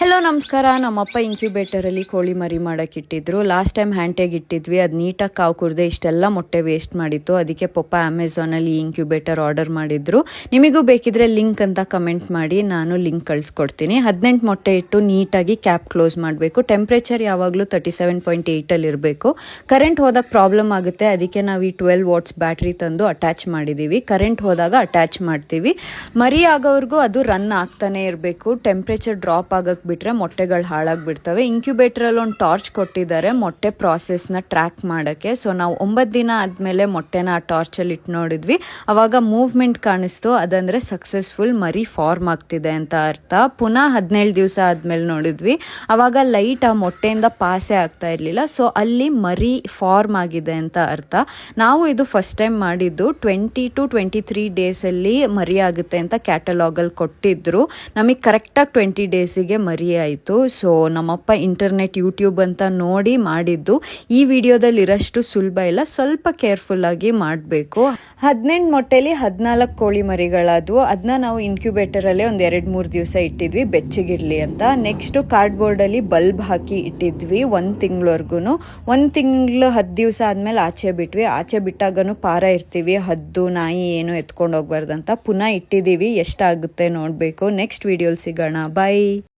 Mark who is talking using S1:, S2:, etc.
S1: Hello ನಮಸ್ಕಾರ. ನಮ್ಮಪ್ಪ ಇನ್ಕ್ಯುಬೇಟರಲ್ಲಿ ಕೋಳಿ ಮರಿ ಮಾಡೋಕೆ ಇಟ್ಟಿದ್ರು. ಲಾಸ್ಟ್ ಟೈಮ್ ಹ್ಯಾಂಟೆಗೆ ಇಟ್ಟಿದ್ವಿ. ಅದು ನೀಟಾಗಿ ಕಾವು ಕುರ್ದೆ ಇಷ್ಟೆಲ್ಲ ಮೊಟ್ಟೆ ವೇಸ್ಟ್ ಮಾಡಿತ್ತು. ಅದಕ್ಕೆ ಪಪ್ಪ ಅಮೆಝಾನಲ್ಲಿ ಇನ್ಕ್ಯುಬೇಟರ್ ಆರ್ಡರ್ ಮಾಡಿದ್ರು. ನಿಮಗೂ ಬೇಕಿದ್ರೆ ಲಿಂಕ್ ಅಂತ ಕಮೆಂಟ್ ಮಾಡಿ, ನಾನು ಲಿಂಕ್ ಕಳಿಸ್ಕೊಡ್ತೀನಿ. ಹದಿನೆಂಟು ಮೊಟ್ಟೆ ಇಟ್ಟು ನೀಟಾಗಿ ಕ್ಯಾಪ್ ಕ್ಲೋಸ್ ಮಾಡಬೇಕು. ಟೆಂಪ್ರೇಚರ್ ಯಾವಾಗಲೂ ತರ್ಟಿ ಸೆವೆನ್ ಪಾಯಿಂಟ್ ಏಯ್ಟಲ್ಲಿ ಇರಬೇಕು. ಕರೆಂಟ್ ಹೋದಾಗ ಪ್ರಾಬ್ಲಮ್ ಆಗುತ್ತೆ. ಅದಕ್ಕೆ ನಾವು ಈ ಟ್ವೆಲ್ ವಾಟ್ಸ್ ಬ್ಯಾಟ್ರಿ ತಂದು ಅಟ್ಯಾಚ್ ಮಾಡಿದ್ದೀವಿ ಕರೆಂಟ್ ಹೋದಾಗ ಅಟ್ಯಾಚ್ ಮಾಡ್ತೀವಿ. ಮರಿ ಆಗೋವ್ರಿಗೂ ಅದು ರನ್ ಆಗ್ತಾನೆ ಇರಬೇಕು. ಟೆಂಪ್ರೇಚರ್ ಡ್ರಾಪ್ ಆಗಕ್ಕೆ ಬಿಟ್ರೆ ಮೊಟ್ಟೆಗಳು ಹಾಳಾಗ್ಬಿಡ್ತವೆ. ಇನ್ಕ್ಯುಬೇಟ್ರಲ್ಲಿ ಒಂದು ಟಾರ್ಚ್ ಕೊಟ್ಟಿದ್ದಾರೆ. ಮೊಟ್ಟೆ ಪ್ರಾಸೆಸ್ನ ಟ್ರ್ಯಾಕ್ ಮಾಡೋಕ್ಕೆ. ಸೊ ನಾವು ಒಂಬತ್ತು ದಿನ ಆದಮೇಲೆ ಮೊಟ್ಟೆನ ಆ ಟಾರ್ಚಲ್ಲಿ ಇಟ್ಟು ನೋಡಿದ್ವಿ. ಅವಾಗ ಮೂವ್ಮೆಂಟ್ ಕಾಣಿಸ್ತು. ಅದಂದರೆ ಸಕ್ಸಸ್ಫುಲ್ ಮರಿ ಫಾರ್ಮ್ ಆಗ್ತಿದೆ ಅಂತ ಅರ್ಥ. ಪುನಃ ಹದಿನೇಳು ದಿವಸ ಆದಮೇಲೆ ನೋಡಿದ್ವಿ. ಅವಾಗ ಲೈಟ್ ಆ ಮೊಟ್ಟೆಯಿಂದ ಪಾಸೆ ಆಗ್ತಾ ಇರಲಿಲ್ಲ. ಸೊ ಅಲ್ಲಿ ಮರಿ ಫಾರ್ಮ್ ಆಗಿದೆ ಅಂತ ಅರ್ಥ. ನಾವು ಇದು ಫಸ್ಟ್ ಟೈಮ್ ಮಾಡಿದ್ದು. ಟ್ವೆಂಟಿ ಟು ಟ್ವೆಂಟಿ ತ್ರೀ ಡೇಸಲ್ಲಿ ಮರಿ ಆಗುತ್ತೆ ಅಂತ ಕ್ಯಾಟಲಾಗಲ್ಲಿ ಕೊಟ್ಟಿದ್ರು. ನಮಗೆ ಕರೆಕ್ಟಾಗಿ ಟ್ವೆಂಟಿ ಡೇಸಿಗೆ ಮರಿ ಆಯಿತು ಸೊ ನಮ್ಮಪ್ಪ ಇಂಟರ್ನೆಟ್ ಯೂಟ್ಯೂಬ್ ಅಂತ ನೋಡಿ ಮಾಡಿದ್ದು. ಈ ವಿಡಿಯೋದಲ್ಲಿ ಇರೋಷ್ಟು ಸುಲಭ ಇಲ್ಲ. ಸ್ವಲ್ಪ ಕೇರ್ಫುಲ್ಲಾಗಿ ಮಾಡಬೇಕು. ಹದಿನೆಂಟು ಮೊಟ್ಟೆಲಿ ಹದಿನಾಲ್ಕು ಕೋಳಿ ಮರಿಗಳಾದವು. ಅದನ್ನ ನಾವು ಇನ್ಕ್ಯುಬೇಟರಲ್ಲೇ ಒಂದು ಎರಡು ಮೂರು ದಿವಸ ಇಟ್ಟಿದ್ವಿ. ಬೆಚ್ಚಗಿರಲಿ ಅಂತ. ನೆಕ್ಸ್ಟು ಕಾರ್ಡ್ಬೋರ್ಡಲ್ಲಿ ಬಲ್ಬ್ ಹಾಕಿ ಇಟ್ಟಿದ್ವಿ ಒಂದು ತಿಂಗಳವರೆಗೂ ಒಂದು ತಿಂಗಳು ಹತ್ತು ದಿವಸ ಆದಮೇಲೆ ಆಚೆ ಬಿಟ್ವಿ. ಆಚೆ ಬಿಟ್ಟಾಗನು ಪಾರ ಇರ್ತೀವಿ. ಹದ್ದು, ನಾಯಿ ಏನು ಎತ್ಕೊಂಡು ಹೋಗ್ಬಾರ್ದಂತ ಪುನಃ ಇಟ್ಟಿದ್ದೀವಿ. ಎಷ್ಟಾಗುತ್ತೆ ನೋಡಬೇಕು. ನೆಕ್ಸ್ಟ್ ವಿಡಿಯೋಲಿ ಸಿಗೋಣ. ಬಾಯ್